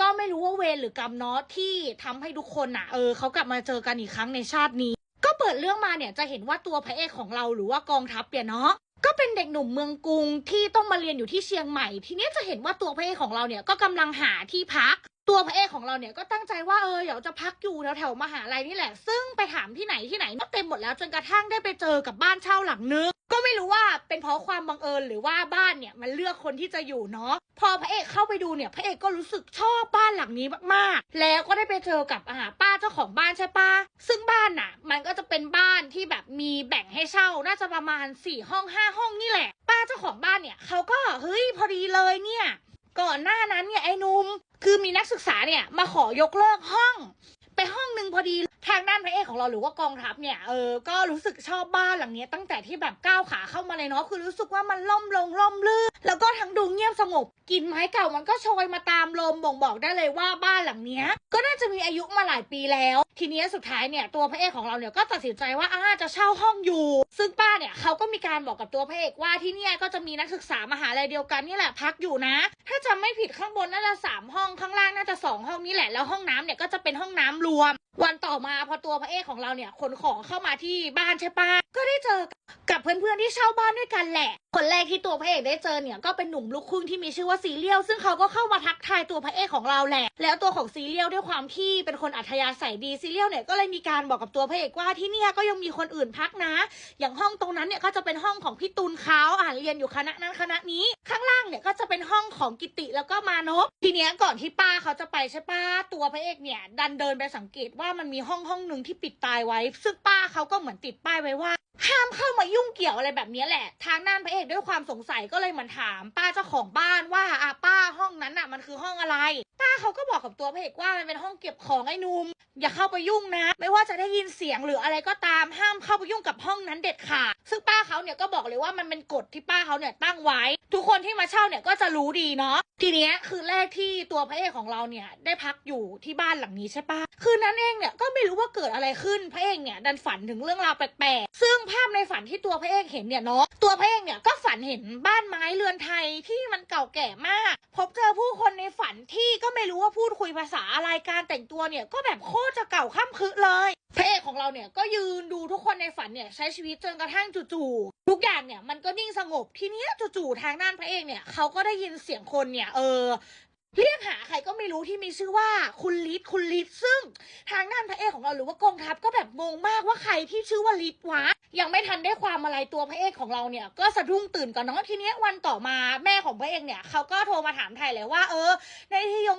ก็ไม่รู้ว่าเวรหรือกรรมเนาะที่ทำให้ทุกคนอะเออเขากลับมาเจอกันอีกครั้งในชาตินี้ ก็เปิดเรื่องมาเนี่ยจะเห็นว่าตัวพระเอกของเราหรือว่ากองทัพเนี่ยเนาะก็เป็นเด็กหนุ่มเมืองกรุงที่ต้องมาเรียนอยู่ที่เชียงใหม่ ทีนี้จะเห็นว่าตัวพระเอกของเราเนี่ยก็กำลังหาที่พัก ตัวพระเอกของเราเนี่ยก็ตั้งใจว่าเออเดี๋ยวจะพักอยู่แถวแถวๆมหาลัยนี่แหละ ซึ่งไปถามที่ไหนที่ไหนก็เต็มหมดแล้วจนกระทั่งได้ไปเจอกับบ้านเช่าหลังนึง ไม่รู้ว่าเป็นเพราะความบังเอิญหรือว่าบ้านเนี่ยมันเลือกคนที่จะอยู่เนาะพอพระเอกเข้าไปดูเนี่ยพระเอกก็รู้สึกชอบบ้านหลังนี้มากๆ แล้วก็ได้ไปเจอกับอาป้าเจ้าของบ้านใช่ปะซึ่งบ้านน่ะ มันก็จะเป็นบ้านที่แบบมีแบ่งให้เช่าน่าจะประมาณ4ี่ห้องห้าห้องนี่แหละ ป้าเจ้าของบ้านเนี่ยเขาก็เฮ้ยพอดีเลยเนี่ยก่อนหน้านั้นเนี่ยไอ้นุ่มคือมีนักศึกษาเนี่ยมาขอยกเลิกห้อง ไปห้องหนึ่งพอดีทางด้านพระเอกของเราหรือว่ากองทัพเนี่ยเออก็รู้สึกชอบบ้านหลังนี้ตั้งแต่ที่แบบก้าวขาเข้ามาเลยเนาะคือรู้สึกว่ามันล่มลงล่มลื่นแล้วก็ทั้งดูเงียบสงบกลิ่นไม้เก่ามันก็โชยมาตามลมบ่งบอกได้เลยว่าบ้านหลังเนี้ย ก็น่าจะมีอายุมาหลายปีแล้ว ทีเนี้ยสุดท้ายเนี่ยตัวพระเอกของเราเนี่ยก็ตัดสินใจว่าอ่าจะเช่าห้องอยู่ ซึ่งป้าเนี่ยเขาก็มีการบอกกับตัวพระเอกว่าที่เนี่ยก็จะมีนักศึกษามหาลัยเดียวกันนี่แหละพักอยู่นะ ถ้าจำไม่ผิดข้างบนน่าจะสามห้องข้างล่างน่าจะสองห้องนี่แหละแล้วห้องน้ำเนี่ยก็จะเป็นห้องน้ำรวม วันต่อมาพอตัวพระเอกของเราเนี่ยขนของเข้ามาที่บ้านใช่ปะ ก็ได้เจอกับเพื่อนๆที่เช่าบ้านด้วยกันแหละ คนแรกที่ตัวพระเอกได้เจอเนี่ยก็เป็นหนุ่มลูกครึ่งที่มีชื่อว่าซีเรียลซึ่งเขาก็เข้ามาทักทายตัวพระเอกของเราแหละ แล้วตัวของซีเรียลด้วยความที่เป็นคนอัธยาศัยดีซีเรียลเนี่ยก็เลยมีการบอกกับตัวพระเอกว่าที่เนี่ยก็ยังมีคนอื่นพักนะ อย่างห้องตรงนั้นเนี่ยก็จะเป็นห้องของพี่ตูนเขาอ่านเรียนอยู่คณะนั้นคณะนี้ ข้างล่างเนี่ยก็จะเป็นห้องของกิติแล้วก็มานพทีเนี้ยก่อนที่ป้าเขาจะไปใช่ป้าตัวพระเอกเนี่ยดันเดินไปสังเกตว่ามันมีห้องห้องหนึ่งที่ปิดตายไว้ ซึ่งป้าเขาก็เหมือนติดป้ายไว้ว่า ห้ามเข้ามายุ่งเกี่ยวอะไรแบบนี้แหละ ทางด้านพระเอกด้วยความสงสัยก็เลยเหมือนถาม ป้าเจ้าของบ้านว่าอะป้าห้องนั้นอะมันคือห้องอะไร ป้าเขาก็บอกกับตัวพระเอกว่ามันเป็นห้องเก็บของไอ้นุ่ม อย่าเข้าไปยุ่งนะ ไม่ว่าจะได้ยินเสียงหรืออะไรก็ตามห้ามเข้าไปยุ่งกับห้องนั้นเด็ดขาดซึ่งป้าเขาเนี่ยก็บอกเลยว่ามันเป็นกฎที่ป้าเขาเนี่ยตั้งไว้ ทุกคนที่มาเช่าเนี่ยก็จะรู้ดีเนาะทีเนี้ยคือแรกที่ตัวพระเอกของเราเนี่ยได้พักอยู่ที่บ้านหลังนี้ใช่ปะคืนนั้นเองเนี่ยก็ไม่รู้ว่าเกิดอะไรขึ้นพระเอกเนี่ยดันฝันถึงเรื่องราวแปลกๆซึ่งภาพในฝันที่ตัวพระเอกเห็นเนี่ยเนาะตัวพระเอกเนี่ยก็ฝันเห็นบ้านไม้เรือนไทยที่มันเก่าแก่มาก บเจอผู้คนในฝันที่ก็ไม่รู้ว่าพูดคุยภาษาอะไรการแต่งตัวเนี่ย ก็แบบโคตรจะเก่าข้ามคืนเลยพระเอกของเราเนี่ยก็ยืนดูทุกคนในฝันเนี่ยใช้ชีวิตจนกระทั่งจู่ๆทุกอย่างเนี่ยมันก็นิ่งสงบทีเนี้ยจู่ๆทางด้านพระเอกเนี่ยเขาก็ได้ยินเสียงคนเนี่ยเออ เรียกหาใครก็ไม่รู้ที่มีชื่อว่าคุณลิศคุณลิศซึ่ง ทางด้านพระเอกของเราหรือว่ากองทัพก็แบบงงมากว่าใครที่ชื่อว่าลิศวะ ยังไม่ทันได้ความอะไรตัวพระเอกของเราเนี่ย ก็สะดุ้งตื่นก่อนเนาะทีเนี้ยวันต่อมาแม่ของพระเอกเนี่ยเขาก็โทรมาถามไทยเลยว่าเออในที่ยง